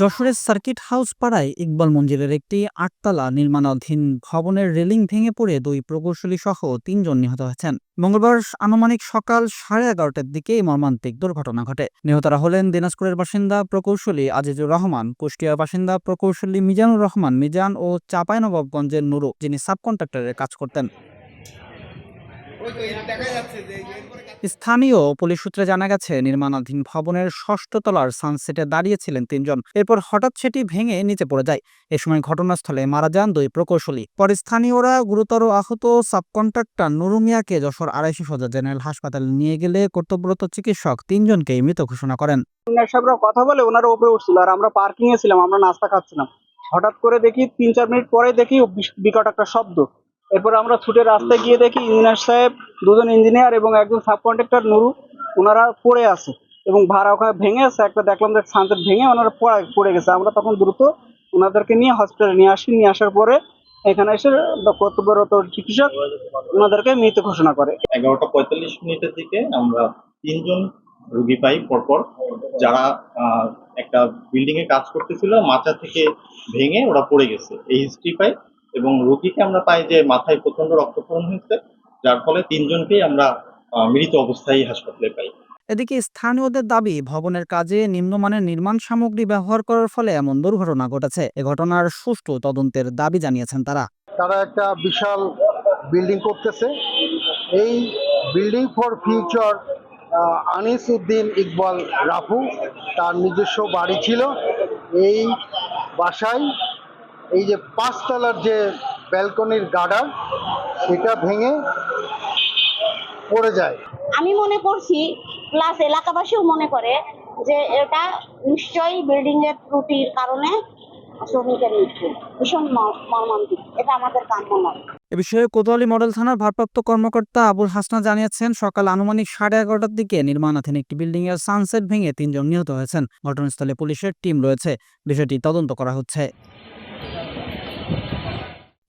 যশোরের circuit house পাড়ায় ইকবাল মঞ্জিলের একটি আটতলা নির্মাণাধীন ভবনের রেলিং ভেঙে পড়ে দুই প্রকৌশলী সহ তিনজন নিহত হয়েছেন। মঙ্গলবার আনুমানিক সকাল সাড়ে এগারোটার দিকে এই মর্মান্তিক দুর্ঘটনা ঘটে। নিহতরা হলেন দিনাজপুরের বাসিন্দা প্রকৌশলী আজিজুর রহমান, কুষ্টিয়ার বাসিন্দা প্রকৌশলী মিজানুর রহমান মিজান ও চাঁপাইনবাবগঞ্জের নুরু, যিনি সাবকন্ট্রাক্টরের কাজ করতেন। স্থানীয় পুলিশ সূত্রে জানা গেছে, নির্মাণাধীন ভবনের ষষ্ঠ তলার সানসেটে দাঁড়িয়েছিলেন তিনজন। এরপর হঠাৎ সেটি ভেঙে নিচে পড়ে যায়। এ সময় ঘটনাস্থলে মারা যান দুই প্রকৌশলী। পরে স্থানীয়রা গুরুতর আহত সাবকন্ট্রাক্টর নুরু মিয়াকে যশোর আড়াইশো সদর জেনারেল হাসপাতালে নিয়ে গেলে কর্তব্যরত চিকিৎসক তিনজনকেই মৃত ঘোষণা করেন। কথা বলে ওনারা উপরে উঠছিল আর আমরা পার্কিং এ ছিলাম, আমরা নাস্তা খাচ্ছিলাম। হঠাৎ করে দেখি তিন চার মিনিট পরে দেখি বিকট একটা শব্দ। এরপর আমরা ছুটে রাস্তায় গিয়ে দেখি ইঞ্জিনিয়ার সাহেব, দুজন ইঞ্জিনিয়ার এবং একজন সাব কন্ট্রাক্টর নুরু ওনারা পড়ে আছে এবং ভাড়া ওখানে ভেঙে আছে। একটা দেখলাম যে সানসেট ভেঙে ওনারা পড়ে পড়ে গেছে। আমরা তখন দ্রুত ওনাদেরকে নিয়ে হসপিটালে নিয়ে আসি। নিয়ে আসার পরে এখানে এসে কর্তব্যরত চিকিৎসক ওনাদেরকে মৃত ঘোষণা করে। এগারোটা পঁয়তাল্লিশ মিনিটের দিকে আমরা তিনজন রুগী পাই পরপর। যারা একটা বিল্ডিং এ কাজ করতেছিল, মাথা থেকে ভেঙে ওরা পড়ে গেছে। এই হিস্ট্রি পাই। এবং রুগীকে আমরা পাই যে মাথায় প্রচণ্ড রক্তক্ষরণ হয়েছে যার ফলে তিনজনকেই আমরা মৃত অবস্থায় হাসপাতালে পাই। এদিকে স্থানীয়দের দাবি ভবনের কাজে নিম্নমানের নির্মাণ সামগ্রী ব্যবহার করার ফলে এমন দুর্ঘটনা ঘটেছে। এ ঘটনার সুষ্ঠু তদন্তের দাবি জানিয়েছেন তারা। তারা একটা বিশাল বিল্ডিং করতেছে। এই building for future Anis Uddin Iqbal Rafu তার নিজস্ব বাড়ি ছিল। এই বাসায় এই যে পাঁচতলার যে ব্যালকনির গার্ডার সেটা ভেঙে পড়ে যায়। আমি মনে করছি প্লাস এলাকাবাসীও মনে করে যে এটা নিশ্চয়ই বিল্ডিং এর ত্রুটির কারণে শ্রমিকের মৃত্যু ভীষণ মর্মান্তিক। এটা আমাদের কাম্য নয়। এ বিষয়ে কোতোয়ালি মডেল থানার ভারপ্রাপ্ত কর্মকর্তা আবুল হাসনা জানিয়েছেন সকাল আনুমানিক সাড়ে এগারোটার দিকে নির্মাণাধীন একটি বিল্ডিং এর সানসেট ভেঙে তিনজন নিহত হয়েছেন। ঘটনাস্থলে পুলিশের টিম রয়েছে। বিষয়টি তদন্ত করা হচ্ছে।